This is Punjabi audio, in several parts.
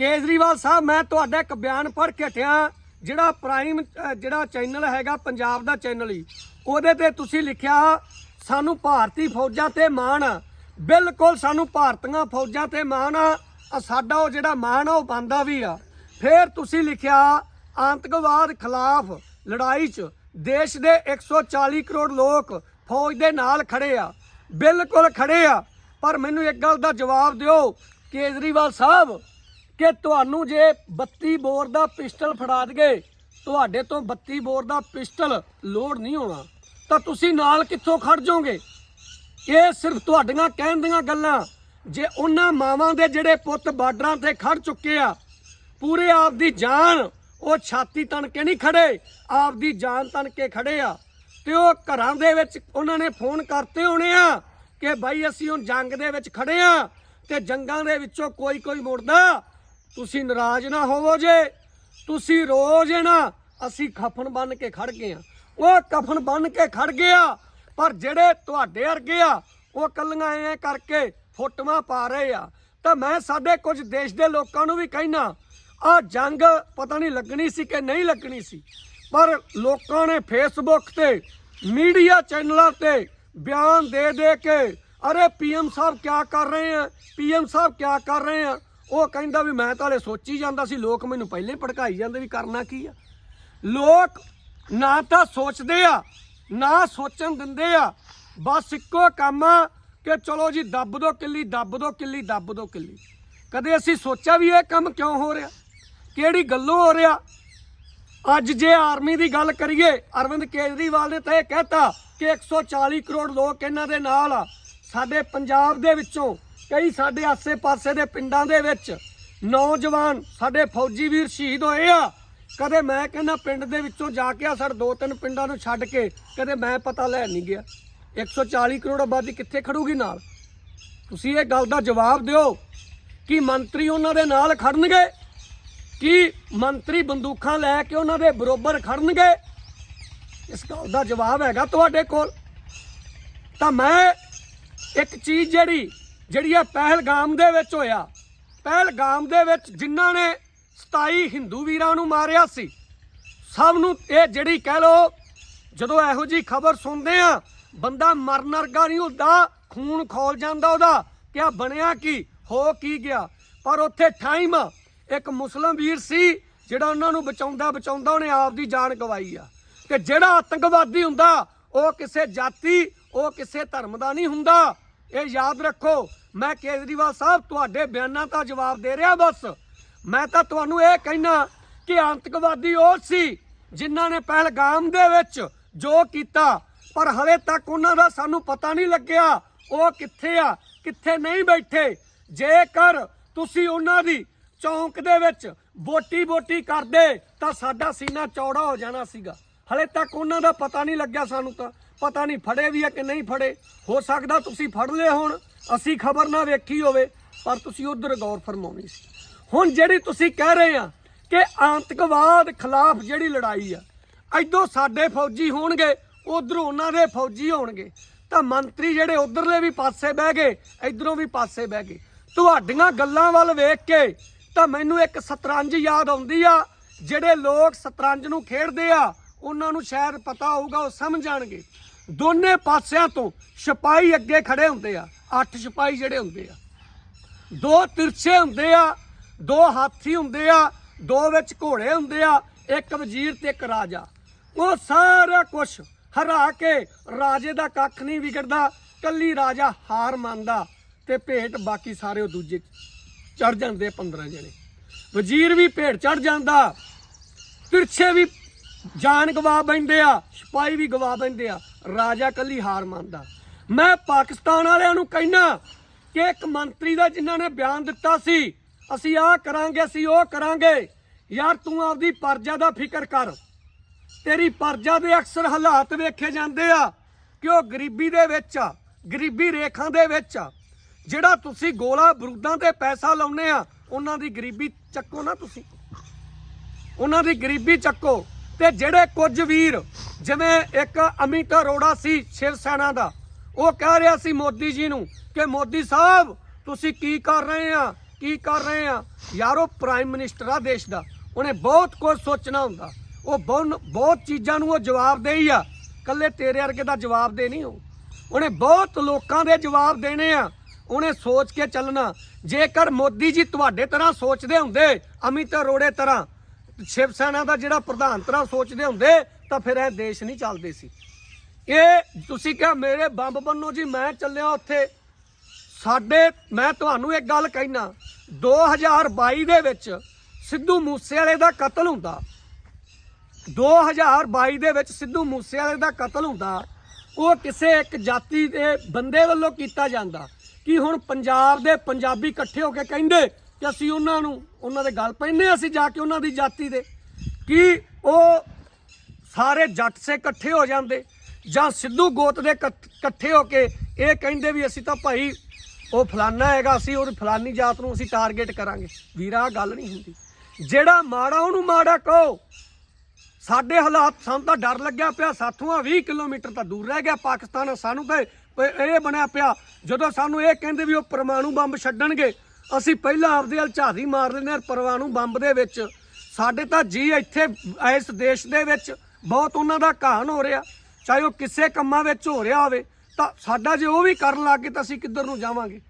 ਕੇਜਰੀਵਾਲ ਸਾਹਿਬ, ਮੈਂ ਤੁਹਾਡਾ ਇੱਕ ਬਿਆਨ ਪੜ੍ਹ ਕੇ ਹਟਿਆ। ਜਿਹੜਾ ਪ੍ਰਾਈਮ ਜਿਹੜਾ ਚੈਨਲ ਹੈਗਾ, ਪੰਜਾਬ ਦਾ ਚੈਨਲ ਹੀ। ਉਹਦੇ ਤੇ ਤੁਸੀਂ ਲਿਖਿਆ, ਸਾਨੂੰ ਭਾਰਤੀ ਫੌਜਾਂ ਤੇ ਮਾਣ। ਆ। ਬਿਲਕੁਲ ਸਾਨੂੰ ਭਾਰਤੀਆਂ ਫੌਜਾਂ ਤੇ ਮਾਣ ਆ। ਆ ਸਾਡਾ ਉਹ ਜਿਹੜਾ ਮਾਣ ਆ, ਉਹ ਬੰਦਾ ਵੀ ਆ। ਫਿਰ ਤੁਸੀਂ ਲਿਖਿਆ, ਆਤੰਕਵਾਦ ਖਿਲਾਫ ਲੜਾਈ 'ਚ ਦੇਸ਼ ਦੇ 140 ਕਰੋੜ ਲੋਕ ਫੌਜ ਦੇ ਨਾਲ ਖੜੇ ਆ। ਬਿਲਕੁਲ ਖੜੇ ਆ। ਪਰ ਮੈਨੂੰ ਇੱਕ ਗੱਲ ਦਾ ਜਵਾਬ ਦਿਓ, ਕੇਜਰੀਵਾਲ ਸਾਹਿਬ। ਕਿ ਤੁਹਾਨੂੰ ਜੇ 32 ਬੋਰ ਦਾ ਪਿਸਟਲ ਫੜਾ ਦਗੇ ਤੁਹਾਡੇ ਤੋਂ 32 ਬੋਰ ਦਾ ਪਿਸਟਲ ਲੋਡ ਨਹੀਂ ਹੋਣਾ। ਤਾਂ ਤੁਸੀਂ ਨਾਲ ਕਿੱਥੋਂ ਖੜ ਜਾਓਗੇ? ਇਹ ਸਿਰਫ ਤੁਹਾਡੀਆਂ ਕਹਿਣ ਦੀਆਂ ਗੱਲਾਂ। ਜੇ ਉਹਨਾਂ ਮਾਵਾਂ ਦੇ ਜਿਹੜੇ ਪੁੱਤ ਬਾਰਡਰਾਂ ਤੇ ਖੜ ਚੁੱਕੇ ਆ, ਪੂਰੇ ਆਪ ਦੀ ਜਾਨ ਉਹ ਛਾਤੀ ਤਣ ਕੇ ਨਹੀਂ ਖੜੇ ਆਪ ਦੀ ਜਾਨ ਤਣ ਕੇ ਖੜੇ ਆ, ਤੇ ਉਹ ਘਰਾਂ ਦੇ ਵਿੱਚ ਉਹਨਾਂ ਨੇ ਫੋਨ ਕਰਤੇ ਹੋਣੇ ਆ ਕਿ ਭਾਈ ਅਸੀਂ ਹੁਣ ਜੰਗ ਦੇ ਵਿੱਚ ਖੜੇ ਆ ਤੇ ਜੰਗਾਂ ਦੇ ਵਿੱਚੋਂ ਕੋਈ ਕੋਈ ਮੁੜਦਾ। ਤੁਸੀਂ ਨਾਰਾਜ਼ ਨਾ ਹੋਵੋ ਜੇ। ਤੁਸੀਂ ਰੋਜ਼ ਨਾ ਅਸੀਂ ਕਫਨ ਬੰਨ ਕੇ ਖੜ ਗਏ ਆ ਉਹ ਕਫਨ ਬੰਨ ਕੇ ਖੜ ਗਿਆ, ਪਰ ਜਿਹੜੇ ਤੁਹਾਡੇ ਵਰਗੇ ਆ, ਉਹ ਕੱਲੀਆਂ ਐ ਕਰਕੇ ਫੋਟੋਆਂ ਪਾ ਰਹੇ ਆ। ਤਾਂ ਮੈਂ ਸਾਡੇ ਕੁਝ ਦੇਸ਼ ਦੇ ਲੋਕਾਂ ਨੂੰ ਵੀ ਕਹਿਣਾ ਆ ਜੰਗ ਪਤਾ ਨਹੀਂ ਲੱਗਣੀ ਸੀ ਕਿ ਨਹੀਂ ਲੱਗਣੀ ਸੀ। ਪਰ ਲੋਕਾਂ ਨੇ ਫੇਸਬੁੱਕ ਤੇ, ਮੀਡੀਆ ਚੈਨਲਾਂ ਤੇ ਬਿਆਨ ਦੇ ਦੇ ਕੇ, ਅਰੇ ਪੀਐਮ ਸਾਹਿਬ ਕੀ ਕਰ ਰਹੇ ਆ, ਪੀਐਮ ਸਾਹਿਬ ਕੀ ਕਰ ਰਹੇ ਆ ਉਹ ਕਹਿੰਦਾ ਵੀ ਮੈਂ ਤਾਂ ਹਲੇ ਸੋਚੀ ਜਾਂਦਾ ਸੀ, ਲੋਕ ਮੈਨੂੰ ਪਹਿਲੇ ਭੜਕਾਈ ਜਾਂਦੇ ਵੀ ਕਰਨਾ ਕੀ ਆ। ਲੋਕ ਨਾ ਤਾਂ ਸੋਚਦੇ ਆ, ਨਾ ਸੋਚਣ ਦਿੰਦੇ ਆ, ਬਸ ਇੱਕੋ ਕੰਮ ਆ ਕਿ ਚਲੋ ਜੀ, ਦੱਬ ਦੋ ਕਿੱਲੀ, ਦੱਬ ਦੋ ਕਿੱਲੀ, ਦੱਬ ਦੋ ਕਿੱਲੀ। ਕਦੇ ਅਸੀਂ ਸੋਚਿਆ ਵੀ ਇਹ ਕੰਮ ਕਿਉਂ ਹੋ ਰਿਹਾ? ਕਿਹੜੀ ਗੱਲੋਂ ਹੋ ਰਿਹਾ? ਅੱਜ ਜੇ ਆਰਮੀ ਦੀ ਗੱਲ ਕਰੀਏ, ਅਰਵਿੰਦ ਕੇਜਰੀਵਾਲ ਨੇ ਤਾਂ ਇਹ ਕਹਿਤਾ ਕਿ 140 ਕਰੋੜ ਲੋਕ ਇਹਨਾਂ ਦੇ ਨਾਲ ਆ। ਸਾਡੇ ਪੰਜਾਬ ਦੇ ਵਿੱਚੋਂ ਕਈ ਸਾਡੇ ਆਸੇ-ਪਾਸੇ ਦੇ ਪਿੰਡਾਂ ਦੇ ਵਿੱਚ ਨੌਜਵਾਨ ਸਾਡੇ ਫੌਜੀ ਵੀਰ ਸ਼ਹੀਦ ਹੋਏ ਆ। ਕਦੇ ਮੈਂ ਕਹਿੰਦਾ ਪਿੰਡ ਦੇ ਵਿੱਚੋਂ ਜਾ ਕੇ ਆ ਸਾਡੇ ਦੋ ਤਿੰਨ ਪਿੰਡਾਂ ਨੂੰ ਛੱਡ ਕੇ, ਕਦੇ ਮੈਂ ਪਤਾ ਲੈ ਨਹੀਂ ਗਿਆ। 140 ਕਰੋੜ ਆਬਾਦੀ ਕਿੱਥੇ ਖੜੂਗੀ ਨਾਲ? ਤੁਸੀਂ ਇਹ ਗੱਲ ਦਾ ਜਵਾਬ ਦਿਓ ਕਿ ਮੰਤਰੀ ਉਹਨਾਂ ਦੇ ਨਾਲ ਖੜਨਗੇ, ਕੀ ਮੰਤਰੀ ਬੰਦੂਕਾਂ ਲੈ ਕੇ ਉਹਨਾਂ ਦੇ ਬਰੋਬਰ ਖੜਨਗੇ? ਇਸ ਗੱਲ ਦਾ ਜਵਾਬ ਹੈਗਾ ਤੁਹਾਡੇ ਕੋਲ। ਤਾਂ ਮੈਂ ਇੱਕ ਚੀਜ਼ ਜਿਹੜੀ ਜਿਹੜੀ ਆ ਪਹਿਲਗਾਮ ਦੇ ਵਿੱਚ ਹੋਇਆ। ਪਹਿਲਗਾਮ ਦੇ ਵਿੱਚ ਜਿਨ੍ਹਾਂ ਨੇ 27 ਹਿੰਦੂ ਵੀਰਾਂ ਨੂੰ ਮਾਰਿਆ ਸੀ। ਸਭ ਨੂੰ ਇਹ ਜਿਹੜੀ ਕਹਿ ਲੋ ਜਦੋਂ ਇਹੋ ਜੀ ਖਬਰ ਸੁਣਦੇ ਆ, ਬੰਦਾ ਮਰਨ ਵਰਗਾ ਨਹੀਂ ਹੁੰਦਾ, ਖੂਨ ਖੋਲ ਜਾਂਦਾ ਉਹਦਾ, ਕਿ ਆ ਬਣਿਆ ਕੀ, ਹੋ ਕੀ ਗਿਆ। ਪਰ ਉੱਥੇ ਟਾਈਮ ਇੱਕ ਮੁਸਲਮ ਵੀਰ ਸੀ, ਜਿਹੜਾ ਉਹਨਾਂ ਨੂੰ ਬਚਾਉਂਦਾ ਬਚਾਉਂਦਾ ਉਹਨੇ ਆਪ ਦੀ ਜਾਨ ਗਵਾਈ ਆ। ਤੇ ਜਿਹੜਾ ਆਤੰਕਵਾਦੀ ਹੁੰਦਾ, ਉਹ ਕਿਸੇ ਜਾਤੀ, ਉਹ ਕਿਸੇ ਧਰਮ ਦਾ ਨਹੀਂ ਹੁੰਦਾ ਇਹ ਯਾਦ ਰੱਖੋ, ਮੈਂ ਕੇਜਰੀਵਾਲ ਸਾਹਿਬ ਤੁਹਾਡੇ ਬਿਆਨਾਂ ਦਾ ਜਵਾਬ ਦੇ ਰਿਹਾ ਬਸ। ਮੈਂ ਤਾਂ ਤੁਹਾਨੂੰ ਇਹ ਕਹਿਣਾ ਕਿ ਆਤੰਕਵਾਦੀ ਉਹ ਸੀ ਜਿਨ੍ਹਾਂ ਨੇ ਪਹਿਲਗਾਮ ਦੇ ਵਿੱਚ ਜੋ ਕੀਤਾ, ਪਰ ਹਲੇ ਤੱਕ ਉਹਨਾਂ ਦਾ ਸਾਨੂੰ ਪਤਾ ਨਹੀਂ ਲੱਗਿਆ ਉਹ ਕਿੱਥੇ ਆ, ਕਿੱਥੇ ਨਹੀਂ ਬੈਠੇ। ਜੇਕਰ ਤੁਸੀਂ ਉਹਨਾਂ ਦੀ ਚੌਂਕ ਦੇ ਵਿੱਚ ਬੋਟੀ ਬੋਟੀ ਕਰਦੇ, ਤਾਂ ਸਾਡਾ ਸੀਨਾ ਚੌੜਾ ਹੋ ਜਾਣਾ ਸੀਗਾ। ਹਲੇ ਤੱਕ ਉਹਨਾਂ ਦਾ ਪਤਾ ਨਹੀਂ ਲੱਗਿਆ ਸਾਨੂੰ ਤਾਂ। ਪਤਾ ਨਹੀਂ ਫੜੇ ਵੀ ਆ ਕਿ ਨਹੀਂ ਫੜੇ। ਹੋ ਸਕਦਾ ਤੁਸੀਂ ਫੜ ਲਏ ਹੋਣ, ਅਸੀਂ ਖਬਰ ਨਾ ਵੇਖੀ ਹੋਵੇ, ਪਰ ਤੁਸੀਂ ਉਧਰ ਗੌਰ ਫਰਮਾਉਣੀ ਸੀ। ਹੁਣ ਜਿਹੜੀ ਤੁਸੀਂ ਕਹਿ ਰਹੇ ਆ ਕਿ ਆਤੰਕਵਾਦ ਖਿਲਾਫ ਜਿਹੜੀ ਲੜਾਈ ਆ ਐਦੋਂ ਸਾਡੇ ਫੌਜੀ ਹੋਣਗੇ, ਉਧਰੋਂ ਉਹਨਾਂ ਦੇ ਫੌਜੀ ਹੋਣਗੇ। ਤਾਂ ਮੰਤਰੀ ਜਿਹੜੇ ਉਧਰਲੇ ਵੀ ਪਾਸੇ ਬਹਿ ਗਏ, ਇਧਰੋਂ ਵੀ ਪਾਸੇ ਬਹਿ ਗਏ। ਤੁਹਾਡੀਆਂ ਗੱਲਾਂ ਵੱਲ ਵੇਖ ਕੇ ਤਾਂ ਮੈਨੂੰ ਇੱਕ ਸਤਰੰਜ ਯਾਦ ਆਉਂਦੀ ਆ, ਜਿਹੜੇ ਲੋਕ ਸਤਰੰਜ ਨੂੰ ਖੇਡਦੇ ਆ, ਉਹਨਾਂ ਨੂੰ ਸ਼ਾਇਦ ਪਤਾ ਹੋਊਗਾ, ਉਹ ਸਮਝ ਜਾਣਗੇ। ਦੋਨੇ ਪਾਸਿਆਂ ਤੋਂ ਸਿਪਾਹੀ ਅੱਗੇ ਖੜੇ ਹੁੰਦੇ ਆ, ਅੱਠ ਸਿਪਾਹੀ ਜਿਹੜੇ ਹੁੰਦੇ ਆ। ਦੋ ਤਿਰਛੇ ਹੁੰਦੇ ਆ, ਦੋ ਹਾਥੀ ਹੁੰਦੇ ਆ, ਦੋ ਵਿੱਚ ਘੋੜੇ ਹੁੰਦੇ ਆ, ਇੱਕ ਵਜ਼ੀਰ ਤੇ ਇੱਕ ਰਾਜਾ। ਉਹ ਸਾਰਾ ਕੁਝ ਹਰਾ ਕੇ ਰਾਜੇ ਦਾ ਕੱਖ ਨਹੀਂ ਵਿਗੜਦਾ, ਕੱਲੀ ਰਾਜਾ ਹਾਰ ਮੰਨਦਾ ਤੇ ਭੇਟ ਬਾਕੀ ਸਾਰੇ ਉਹ ਦੂਜੇ ਚੜ ਜਾਂਦੇ 15 ਜਣੇ। ਵਜ਼ੀਰ ਵੀ ਭੇਟ ਚੜ ਜਾਂਦਾ, ਤਿਰਛੇ ਵੀ ਜਾਨ ਗਵਾ ਬੈਂਦੇ ਆ, ਸਿਪਾਹੀ ਵੀ ਗਵਾ ਬੈਂਦੇ ਆ। ਰਾਜਾ ਕੱਲੀ ਹਾਰ ਮੰਨਦਾ। ਮੈਂ ਪਾਕਿਸਤਾਨ ਵਾਲਿਆਂ ਨੂੰ ਕਹਿਣਾ ਕਿ ਇੱਕ ਮੰਤਰੀ ਦਾ ਜਿਨ੍ਹਾਂ ਨੇ ਬਿਆਨ ਦਿੱਤਾ ਸੀ, ਅਸੀਂ ਆਹ ਕਰਾਂਗੇ, ਅਸੀਂ ਉਹ ਕਰਾਂਗੇ। ਯਾਰ ਤੂੰ ਆਪਦੀ ਪਰਜਾ ਦਾ ਫਿਕਰ ਕਰ। ਤੇਰੀ ਪਰਜਾ ਦੇ ਅਕਸਰ ਹਾਲਾਤ ਵੇਖੇ ਜਾਂਦੇ ਆ ਕਿ ਉਹ ਗਰੀਬੀ ਦੇ ਵਿੱਚ ਆ, ਗਰੀਬੀ ਰੇਖਾ ਦੇ ਵਿੱਚ ਆ। ਜਿਹੜਾ ਤੁਸੀਂ ਗੋਲਾ ਬਰੂਦਾਂ ਤੇ ਪੈਸਾ ਲਾਉਨੇ ਆ, ਉਹਨਾਂ ਦੀ ਗਰੀਬੀ ਚੱਕੋ ਨਾ ਤੁਸੀਂ। ਉਹਨਾਂ ਦੀ ਗਰੀਬੀ ਚੱਕੋ। ਤੇ ਜਿਹੜੇ ਕੁਝ ਵੀਰ, ਜਿਵੇਂ ਇੱਕ ਅਮਿਤ ਅਰੋੜਾ ਸੀ ਸ਼ਿਵ ਸੈਨਾ ਦਾ, ਉਹ ਕਹਿ ਰਿਹਾ ਸੀ ਮੋਦੀ ਜੀ ਨੂੰ ਕਿ ਮੋਦੀ ਸਾਹਿਬ, ਤੁਸੀਂ ਕੀ ਕਰ ਰਹੇ ਆ, ਕੀ ਕਰ ਰਹੇ ਆ? ਯਾਰੋ ਪ੍ਰਾਈਮ ਮਿਨਿਸਟਰ ਆ ਦੇਸ਼ ਦਾ, ਉਹਨੇ ਬਹੁਤ ਕੁਝ ਸੋਚਣਾ ਹੁੰਦਾ। ਉਹ ਬਹੁਤ ਬਹੁਤ ਚੀਜ਼ਾਂ ਨੂੰ ਉਹ ਜਵਾਬ ਦੇਈ ਆ। ਕੱਲੇ ਤੇਰੇ ਵਰਗੇ ਦਾ ਜਵਾਬ ਦੇ ਨਹੀਂ ਉਹ। ਉਹਨੇ ਬਹੁਤ ਲੋਕਾਂ ਦੇ ਜਵਾਬ ਦੇਣੇ ਆ। ਉਹਨੇ ਸੋਚ ਕੇ ਚੱਲਣਾ। ਜੇਕਰ ਮੋਦੀ ਜੀ ਤੁਹਾਡੇ ਤਰ੍ਹਾਂ ਸੋਚਦੇ ਹੁੰਦੇ, ਅਮਿਤ ਅਰੋੜੇ ਤਰ੍ਹਾਂ ਸ਼ਿਵ ਸੈਨਾ ਦਾ ਜਿਹੜਾ ਪ੍ਰਧਾਨ ਤਰ੍ਹਾਂ ਸੋਚਦੇ ਹੁੰਦੇ, ਤਾਂ ਫਿਰ ਇਹ ਦੇਸ਼ ਨਹੀਂ ਚੱਲਦੇ ਸੀ। ਇਹ ਤੁਸੀਂ ਕਿਹਾ ਮੇਰੇ ਬੰਬ ਬੰਨੋ ਜੀ, ਮੈਂ ਚੱਲਿਆ ਉੱਥੇ। ਸਾਡੇ, ਮੈਂ ਤੁਹਾਨੂੰ ਇੱਕ ਗੱਲ ਕਹਿਣਾ 2022 ਦੇ ਵਿੱਚ ਸਿੱਧੂ ਮੂਸੇਵਾਲੇ ਦਾ ਕਤਲ ਹੁੰਦਾ। 2022 ਦੇ ਵਿੱਚ ਸਿੱਧੂ ਮੂਸੇਵਾਲੇ ਦਾ ਕਤਲ ਹੁੰਦਾ, ਉਹ ਕਿਸੇ ਇੱਕ ਜਾਤੀ ਦੇ ਬੰਦੇ ਵੱਲੋਂ ਕੀਤਾ ਜਾਂਦਾ। ਕਿ ਹੁਣ ਪੰਜਾਬ ਦੇ ਪੰਜਾਬੀ ਇਕੱਠੇ ਹੋ ਕੇ ਕਹਿੰਦੇ ਕਿ ਅਸੀਂ ਉਹਨਾਂ ਨੂੰ, ਉਹਨਾਂ ਦੇ ਗੱਲ ਪੈਂਦੇ ਅਸੀਂ ਜਾ ਕੇ ਉਹਨਾਂ ਦੀ ਜਾਤੀ ਦੇ। ਕਿ ਉਹ ਸਾਰੇ ਜੱਟ ਸੇ ਇਕੱਠੇ ਹੋ ਜਾਂਦੇ? ਜਾਂ ਸਿੱਧੂ ਗੋਤ ਦੇ ਇਕੱਠ- ਇਕੱਠੇ ਹੋ ਕੇ ਇਹ ਕਹਿੰਦੇ ਵੀ ਅਸੀਂ ਤਾਂ ਭਾਈ ਉਹ ਫਲਾਨਾ ਹੈਗਾ, ਅਸੀਂ ਉਹ ਫਲਾਨੀ ਜਾਤ ਨੂੰ ਅਸੀਂ ਟਾਰਗੇਟ ਕਰਾਂਗੇ। ਵੀਰਾ ਗੱਲ ਨਹੀਂ ਹੁੰਦੀ। ਜਿਹੜਾ ਮਾੜਾ ਉਹਨੂੰ ਮਾੜਾ ਕਹੋ। ਸਾਡੇ ਹਾਲਾਤ, ਸਾਨੂੰ ਤਾਂ ਡਰ ਲੱਗਿਆ ਪਿਆ। ਸਾਥੋਂ 20 ਕਿਲੋਮੀਟਰ ਤਾਂ ਦੂਰ ਰਹਿ ਗਿਆ। ਪਾਕਿਸਤਾਨ ਸਾਨੂੰ ਤਾਂ ਇਹ ਬਣਿਆ ਪਿਆ। ਜਦੋਂ ਸਾਨੂੰ ਇਹ ਕਹਿੰਦੇ ਵੀ ਉਹ ਪਰਮਾਣੂ ਬੰਬ ਛੱਡਣਗੇ ਅਸੀਂ ਪਹਿਲਾਂ ਆਪਦੇ ਹਲ ਝਾਤੀ ਮਾਰ ਲੈਂਦੇ ਹਾਂ ਪਰਮਾਣੂ ਬੰਬ ਦੇ ਵਿੱਚ। ਸਾਡੇ ਤਾਂ ਜੀ ਇੱਥੇ, ਇਸ ਦੇਸ਼ ਦੇ ਵਿੱਚ ਬਹੁਤ ਉਹਨਾਂ ਦਾ ਘਾਣ ਹੋ ਰਿਹਾ। ਚਾਹੇ ਉਹ ਕਿਸੇ ਕੰਮਾਂ ਵਿੱਚ ਹੋ ਰਿਹਾ ਹੋਵੇ, ਤਾਂ ਸਾਡਾ ਜੇ ਉਹ ਵੀ ਕਰਨ ਲੱਗ ਗਏ ਤਾਂ ਅਸੀਂ ਕਿੱਧਰ ਨੂੰ ਜਾਵਾਂਗੇ?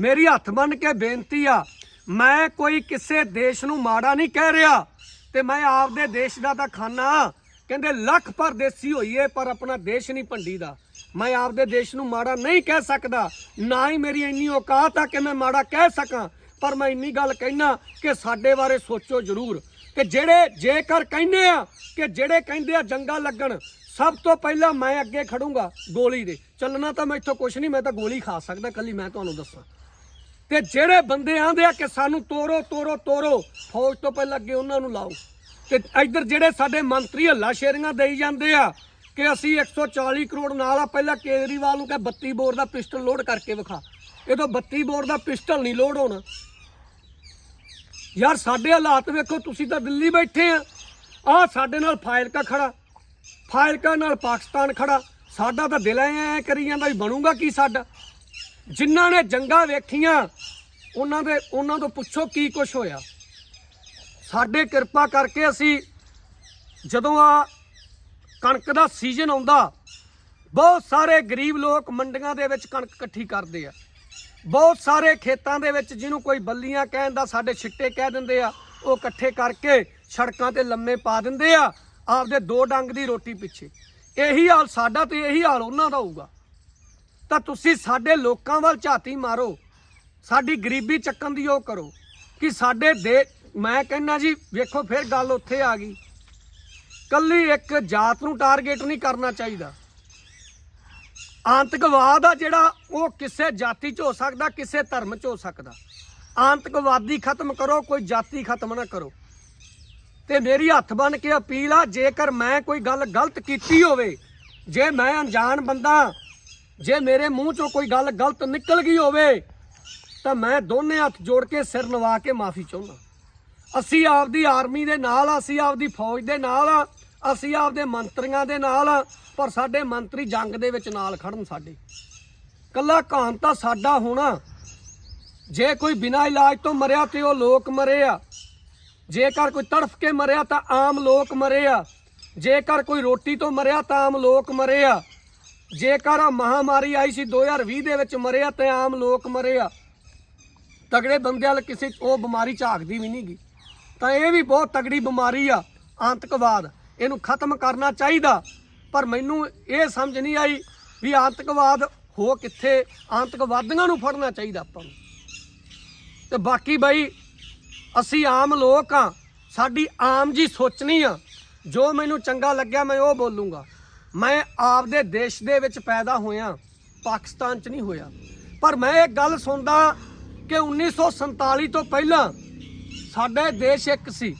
ਮੇਰੀ ਹੱਥ ਬੰਨ ਕੇ ਬੇਨਤੀ ਆ, ਮੈਂ ਕੋਈ ਕਿਸੇ ਦੇਸ਼ ਨੂੰ ਮਾੜਾ ਨਹੀਂ ਕਹਿ ਰਿਹਾ ਤੇ ਮੈਂ ਆਪਦੇ ਦੇਸ਼ ਦਾ ਤਾਂ ਖਾਨਾ। ਕਹਿੰਦੇ ਲੱਖ ਪਰ ਦੇਸੀ ਹੋਈਏ, ਪਰ ਆਪਣਾ ਦੇਸ਼ ਨਹੀਂ ਭੰਡੀ ਦਾ ਮੈਂ ਆਪਦੇ ਦੇਸ਼ ਨੂੰ ਮਾੜਾ ਨਹੀਂ ਕਹਿ ਸਕਦਾ, ਨਾ ਹੀ ਮੇਰੀ ਇੰਨੀ ਔਕਾਤ ਆ ਕਿ ਮੈਂ ਮਾੜਾ ਕਹਿ ਸਕਾਂ, ਪਰ ਮੈਂ ਇੰਨੀ ਗੱਲ ਕਹਿਣਾ ਕਿ ਸਾਡੇ ਬਾਰੇ ਸੋਚੋ ਜ਼ਰੂਰ। ਕਿ ਜਿਹੜੇ ਜੇਕਰ ਕਹਿੰਦੇ ਆ ਕਿ ਜਿਹੜੇ ਕਹਿੰਦੇ ਆ ਜੰਗਾ ਲੱਗਣ, ਸਭ ਤੋਂ ਪਹਿਲਾਂ ਮੈਂ ਅੱਗੇ ਖੜੂੰਗਾ ਗੋਲੀ ਦੇ। ਚੱਲਣਾ ਤਾਂ ਮੈਂ ਇੱਥੋਂ ਕੁਛ ਨਹੀਂ, ਮੈਂ ਤਾਂ ਗੋਲੀ ਖਾ ਸਕਦਾ, ਕੱਲੀ ਮੈਂ ਤੁਹਾਨੂੰ ਦੱਸਾਂ। ਤੇ ਜਿਹੜੇ ਬੰਦੇ ਆਂਦੇ ਆ ਕਿ ਸਾਨੂੰ ਤੋਰੋ ਤੋਰੋ ਤੋਰੋ, ਫੌਜ ਤੋਂ ਪਹਿਲਾਂ ਅੱਗੇ ਉਹਨਾਂ ਨੂੰ ਲਾਓ। ਤੇ ਇੱਧਰ ਜਿਹੜੇ ਸਾਡੇ ਮੰਤਰੀ ਹੱਲਾ ਸ਼ੇਰੀਆਂ ਦੇਈ ਜਾਂਦੇ ਆ ਕਿ ਅਸੀਂ 140 ਕਰੋੜ ਨਾਲ ਆ, ਪਹਿਲਾਂ ਕੇਜਰੀਵਾਲ ਨੂੰ ਕਹੇ 32 ਬੋਰ ਦਾ ਪਿਸਟਲ ਲੋਡ ਕਰਕੇ ਵਿਖਾ। ਇਹ ਤੋਂ 32 ਬੋਰ ਦਾ ਪਿਸਟਲ ਨਹੀਂ ਲੋਡ ਹੋਣਾ। ਯਾਰ ਸਾਡੇ ਹਾਲਾਤ ਵੇਖੋ, ਤੁਸੀਂ ਤਾਂ ਦਿੱਲੀ ਬੈਠੇ ਆ। ਆ ਸਾਡੇ ਨਾਲ ਫਾਇਲਕਾ ਖੜਾ। ਫਾਇਲਕਾ ਨਾਲ ਪਾਕਿਸਤਾਨ ਖੜਾ। ਸਾਡਾ ਤਾਂ ਦਿਲ ਐ ਕਰੀ ਜਾਂਦਾ ਵੀ ਬਣੂਗਾ ਕੀ ਸਾਡਾ। ਜਿਨ੍ਹਾਂ ਨੇ ਜੰਗਾਂ ਵੇਖੀਆਂ, ਉਹਨਾਂ ਦੇ, ਉਹਨਾਂ ਤੋਂ ਪੁੱਛੋ ਕੀ ਕੁਝ ਹੋਇਆ। ਸਾਡੇ ਕਿਰਪਾ ਕਰਕੇ ਅਸੀਂ ਜਦੋਂ ਆ ਕਣਕ ਦਾ ਸੀਜ਼ਨ ਆਉਂਦਾ, ਬਹੁਤ ਸਾਰੇ ਗਰੀਬ ਲੋਕ ਮੰਡੀਆਂ ਦੇ ਵਿੱਚ ਕਣਕ ਇਕੱਠੀ ਕਰਦੇ ਆ। ਬਹੁਤ ਸਾਰੇ ਖੇਤਾਂ ਦੇ ਵਿੱਚ ਜਿਹਨੂੰ ਕੋਈ ਬੱਲੀਆਂ ਕਹਿਣ ਦਾ ਸਾਡੇ ਛਿੱਟੇ ਕਹਿ ਦਿੰਦੇ ਆ, ਉਹ ਇਕੱਠੇ ਕਰਕੇ ਸੜਕਾਂ ਤੇ ਲੰਮੇ ਪਾ ਦਿੰਦੇ ਆ, ਆਪਦੇ ਦੋ ਡੰਗ ਦੀ ਰੋਟੀ ਪਿੱਛੇ। ਇਹੀ ਹਾਲ ਸਾਡਾ ਤੇ ਇਹੀ ਹਾਲ ਉਹਨਾਂ ਦਾ ਹੋਊਗਾ। ਤਾਂ ਤੁਸੀਂ ਸਾਡੇ ਲੋਕਾਂ ਵੱਲ ਝਾਤੀ ਮਾਰੋ, ਸਾਡੀ ਗਰੀਬੀ ਚੱਕਣ ਦੀ ਉਹ ਕਰੋ, ਕਿ ਸਾਡੇ ਦੇ ਮੈਂ ਕਹਿੰਨਾ ਜੀ, ਵੇਖੋ ਫਿਰ ਗੱਲ ਉੱਥੇ ਆ ਗਈ। ਕੱਲੀ ਇੱਕ ਜਾਤ ਨੂੰ ਟਾਰਗੇਟ ਨਹੀਂ ਕਰਨਾ ਚਾਹੀਦਾ। ਆਤੰਕਵਾਦ ਆ ਜਿਹੜਾ ਉਹ ਕਿਸੇ ਜਾਤੀ 'ਚ ਹੋ ਸਕਦਾ, ਕਿਸੇ ਧਰਮ 'ਚ ਹੋ ਸਕਦਾ। ਆਤੰਕਵਾਦੀ ਖਤਮ ਕਰੋ, ਕੋਈ ਜਾਤੀ ਖਤਮ ਨਾ ਕਰੋ। ਤੇ ਮੇਰੀ ਹੱਥ ਬਨ ਕੇ ਅਪੀਲ ਆ, ਜੇਕਰ ਮੈਂ ਕੋਈ ਗੱਲ ਗਲਤ ਕੀਤੀ ਹੋਵੇ, ਜੇ ਮੈਂ ਅਣਜਾਣ ਬੰਦਾ, ਜੇ ਮੇਰੇ ਮੂੰਹ ਚੋਂ ਕੋਈ ਗੱਲ ਗਲਤ ਨਿਕਲ ਗਈ ਹੋਵੇ, ਤਾਂ ਮੈਂ ਦੋਨੇ ਹੱਥ ਜੋੜ ਕੇ ਸਿਰ ਨਵਾ ਕੇ ਮਾਫੀ ਚਾਹੁੰਦਾ। ਅਸੀਂ ਆਪਦੀ ਆਰਮੀ ਦੇ ਨਾਲ ਆ, ਅਸੀਂ ਆਪਦੀ ਫੌਜ ਦੇ ਨਾਲ ਆ, ਅਸੀਂ ਆਪਦੇ ਮੰਤਰੀਆਂ ਦੇ ਨਾਲ ਆ, ਪਰ ਸਾਡੇ ਮੰਤਰੀ ਜੰਗ ਦੇ ਵਿੱਚ ਨਾਲ ਖੜਨ ਸਾਡੇ। ਕੱਲਾ ਕਾਨ ਤਾਂ ਸਾਡਾ ਹੋਣਾ। ਜੇ ਕੋਈ ਬਿਨਾਂ ਇਲਾਜ ਤੋਂ ਮਰਿਆ ਤੇ ਉਹ ਲੋਕ ਮਰੇ ਆ। ਜੇਕਰ ਕੋਈ ਤੜਫ ਕੇ ਮਰਿਆ ਤਾਂ ਆਮ ਲੋਕ ਮਰੇ ਆ। ਜੇਕਰ ਕੋਈ ਰੋਟੀ ਤੋਂ ਮਰਿਆ ਤਾਂ ਆਮ ਲੋਕ ਮਰੇ ਆ। ਜੇਕਰ ਆ ਮਹਾਮਾਰੀ ਆਈ ਸੀ 2020 ਦੇ ਵਿੱਚ ਮਰਿਆ ਤੇ ਆਮ ਲੋਕ ਮਰੇ ਆ। ਤਗੜੇ ਬੰਦਿਆਂ ਵਾਲ ਕਿਸੇ ਉਹ ਬਿਮਾਰੀ ਝਾਕਦੀ ਵੀ ਨਹੀਂਗੀ ਤਾਂ ਇਹ ਵੀ ਬਹੁਤ ਤਗੜੀ ਬਿਮਾਰੀ ਆ, ਆਤੰਕਵਾਦ। ਇਹਨੂੰ ਖਤਮ ਕਰਨਾ ਚਾਹੀਦਾ। ਪਰ ਮੈਨੂੰ ਇਹ ਸਮਝ ਨਹੀਂ ਆਈ ਵੀ ਆਤੰਕਵਾਦ ਹੋ ਕਿੱਥੇ, ਆਤੰਕਵਾਦੀਆਂ ਨੂੰ ਫੜਨਾ ਚਾਹੀਦਾ ਆਪਾਂ ਨੂੰ। ਤੇ ਬਾਕੀ ਬਾਈ, ਅਸੀਂ ਆਮ ਲੋਕ ਆ, ਸਾਡੀ ਆਮ ਜੀ ਸੋਚਣੀ ਆ। ਜੋ ਮੈਨੂੰ ਚੰਗਾ ਲੱਗਿਆ ਮੈਂ ਉਹ ਬੋਲੂੰਗਾ। ਮੈਂ ਆਪਦੇ ਦੇਸ਼ ਦੇ ਵਿੱਚ ਪੈਦਾ ਹੋਇਆ, ਪਾਕਿਸਤਾਨ 'ਚ ਨਹੀਂ ਹੋਇਆ। ਪਰ ਮੈਂ ਇਹ ਗੱਲ ਸੁਣਦਾ ਕਿ 1947 ਤੋਂ ਪਹਿਲਾਂ ਸਾਡਾ ਇਹ ਦੇਸ਼ ਇੱਕ ਸੀ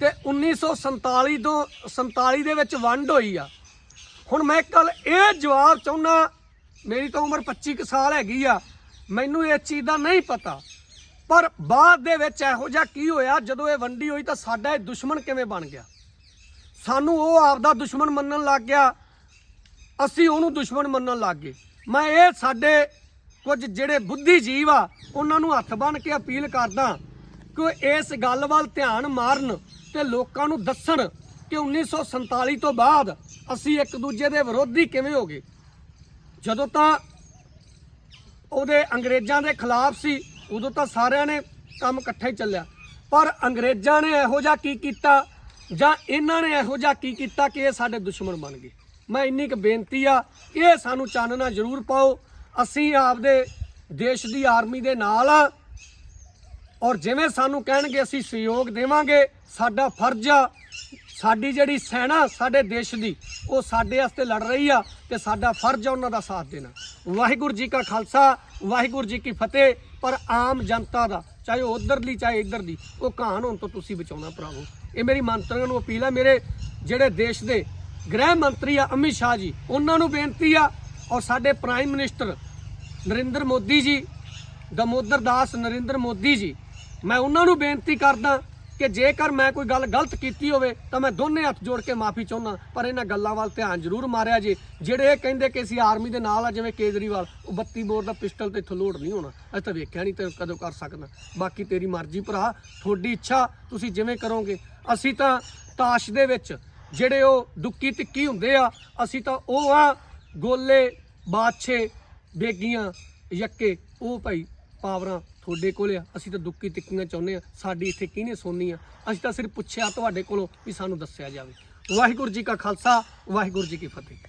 ਤੇ 1947 ਤੋਂ 47 ਦੇ ਵਿੱਚ ਵੰਡ ਹੋਈ ਆ। ਹੁਣ ਮੈਂ ਇੱਕ ਇਹ ਜਵਾਬ ਚਾਹੁੰਦਾ, ਮੇਰੀ ਤਾਂ ਉਮਰ 25 ਕੁ ਸਾਲ ਹੈਗੀ ਆ, ਮੈਨੂੰ ਇਸ ਚੀਜ਼ ਦਾ ਨਹੀਂ ਪਤਾ। ਪਰ ਬਾਅਦ ਦੇ ਵਿੱਚ ਇਹੋ ਜਿਹਾ ਕੀ ਹੋਇਆ, ਜਦੋਂ ਇਹ ਵੰਡੀ ਹੋਈ ਤਾਂ ਸਾਡਾ ਇਹ ਦੁਸ਼ਮਣ ਕਿਵੇਂ ਬਣ ਗਿਆ? ਸਾਨੂੰ ਉਹ ਆਪਦਾ ਦੁਸ਼ਮਣ ਮੰਨਣ ਲੱਗ ਗਿਆ, ਅਸੀਂ ਉਹਨੂੰ ਦੁਸ਼ਮਣ ਮੰਨਣ ਲੱਗ ਗਏ। ਮੈਂ ਇਹ ਸਾਡੇ ਕੁਝ ਜਿਹੜੇ ਬੁੱਧੀਜੀਵ ਆ, ਉਹਨਾਂ ਨੂੰ ਹੱਥ ਬੰਨ ਕੇ ਅਪੀਲ ਕਰਦਾ ਕਿ ਇਸ ਗੱਲ ਵੱਲ ਧਿਆਨ ਮਾਰਨ ਤੇ ਲੋਕਾਂ ਨੂੰ ਦੱਸਣ ਕਿ 1947 ਤੋਂ ਬਾਅਦ ਅਸੀਂ ਇੱਕ ਦੂਜੇ ਦੇ ਵਿਰੋਧੀ ਕਿਵੇਂ ਹੋ ਗਏ। ਜਦੋਂ ਤਾਂ ਉਹਦੇ ਅੰਗਰੇਜ਼ਾਂ ਦੇ ਖਿਲਾਫ ਸੀ, ਉਦੋਂ ਤਾਂ ਸਾਰਿਆਂ ਨੇ ਕੰਮ ਇਕੱਠਾ ਹੀ ਚੱਲਿਆ। ਪਰ ਅੰਗਰੇਜ਼ਾਂ ਨੇ ਇਹੋ ਜਿਹਾ ਕੀ ਕੀਤਾ ਜਾਂ ਇਹਨਾਂ ਨੇ ਇਹੋ ਜਿਹਾ ਕੀ ਕੀਤਾ ਕਿ ਇਹ ਸਾਡੇ ਦੁਸ਼ਮਣ ਬਣ ਗਏ? ਮੈਂ ਇੰਨੀ ਕੁ ਬੇਨਤੀ ਆ ਇਹ ਸਾਨੂੰ ਚਾਨਣਾ ਜ਼ਰੂਰ ਪਾਓ। ਅਸੀਂ ਆਪਦੇ ਦੇਸ਼ ਦੀ ਆਰਮੀ ਦੇ ਨਾਲ ਆ ਔਰ ਜਿਵੇਂ ਸਾਨੂੰ ਕਹਿਣਗੇ, ਅਸੀਂ ਸਹਿਯੋਗ ਦੇਵਾਂਗੇ, ਸਾਡਾ ਫਰਜ਼ ਆ, ਸਾਡੀ ਜਿਹੜੀ ਸੈਨਾ ਸਾਡੇ ਦੇਸ਼ ਦੀ, ਉਹ ਸਾਡੇ ਵਾਸਤੇ ਲੜ ਰਹੀ ਆ ਤੇ ਸਾਡਾ ਫਰਜ਼ ਆ ਉਹਨਾਂ ਦਾ ਸਾਥ ਦੇਣਾ। ਵਾਹਿਗੁਰੂ ਜੀ ਕਾ ਖਾਲਸਾ, ਵਾਹਿਗੁਰੂ ਜੀ ਕੀ ਫਤਿਹ, ਪਰ ਆਮ ਜਨਤਾ ਦਾ, ਚਾਹੇ ਉਹ ਉਧਰਲੀ, ਚਾਹੇ ਇੱਧਰ ਦੀ ਉਹ ਕਹਾਣ ਹੋਣ ਤੋਂ ਤੁਸੀਂ ਬਚਾਉਣਾ ਭਰਾਵੋ। ਇਹ ਮੇਰੀ ਮੰਤਰੀਆਂ ਨੂੰ ਅਪੀਲ ਆ, ਮੇਰੇ ਜਿਹੜੇ ਦੇਸ਼ ਦੇ ਗ੍ਰਹਿ ਮੰਤਰੀ ਆ, ਅਮਿਤ ਸ਼ਾਹ ਜੀ, ਉਹਨਾਂ ਨੂੰ ਬੇਨਤੀ ਆ, ਔਰ ਸਾਡੇ ਪ੍ਰਾਈਮ ਮਿਨਿਸਟਰ ਨਰਿੰਦਰ ਮੋਦੀ ਜੀ, ਦਮੋਦਰ ਦਾਸ ਨਰਿੰਦਰ ਮੋਦੀ ਜੀ ਮੈਂ ਉਹਨਾਂ ਨੂੰ ਬੇਨਤੀ ਕਰਦਾ ਕਿ ਜੇਕਰ ਮੈਂ ਕੋਈ ਗੱਲ ਗਲਤ ਕੀਤੀ ਹੋਵੇ, ਤਾਂ ਮੈਂ ਦੋਨੇ ਹੱਥ ਜੋੜ ਕੇ ਮਾਫੀ ਚਾਹੁੰਦਾ, ਪਰ ਇਹਨਾਂ ਗੱਲਾਂ ਵੱਲ ਧਿਆਨ ਜ਼ਰੂਰ ਮਾਰਿਆ ਜੇ। ਜਿਹੜੇ ਇਹ ਕਹਿੰਦੇ ਕਿ ਅਸੀਂ ਆਰਮੀ ਦੇ ਨਾਲ ਆ, ਜਿਵੇਂ ਕੇਜਰੀਵਾਲ, ਉਹ 32 ਬੋਰ ਦਾ ਪਿਸਟਲ ਤੇ ਇੱਥੋਂ ਲੋਡ ਨਹੀਂ ਹੋਣਾ। ਅਸੀਂ ਤਾਂ ਵੇਖਿਆ ਨਹੀਂ ਤੇ ਕਦੋਂ ਕਰ ਸਕਦਾ। ਬਾਕੀ ਤੇਰੀ ਮਰਜ਼ੀ ਭਰਾ, ਤੁਹਾਡੀ ਇੱਛਾ ਤੁਸੀਂ ਜਿਵੇਂ ਕਰੋਗੇ। ਅਸੀਂ ਤਾਂ ਤਾਸ਼ ਦੇ ਵਿੱਚ ਜਿਹੜੇ ਉਹ ਦੁੱਕੀ ਤਿੱਕੀ ਹੁੰਦੇ ਆ, ਅਸੀਂ ਤਾਂ ਉਹ ਆ, ਗੋਲੇ ਬਾਦਸ਼ੇ ਬੇਗੀਆਂ, ਯੱਕੇ, ਉਹ ਭਾਈ, ਪਾਵਰਾਂ ਤੁਹਾਡੇ ਕੋਲ ਆ, ਅਸੀਂ ਤਾਂ ਦੁੱਕੀ ਤਿੱਕੀਆਂ ਚਾਹੁੰਦੇ ਆ, ਸਾਡੀ ਇੱਥੇ ਕਿਹਨੇ ਸੋਨੀ ਆ? ਅਸੀਂ ਤਾਂ ਸਿਰਫ ਪੁੱਛਿਆ ਤੁਹਾਡੇ ਕੋਲੋਂ ਵੀ ਸਾਨੂੰ ਦੱਸਿਆ ਜਾਵੇ। ਵਾਹਿਗੁਰੂ ਜੀ ਕਾ ਖਾਲਸਾ, ਵਾਹਿਗੁਰੂ ਜੀ ਕੀ ਫਤਿਹ।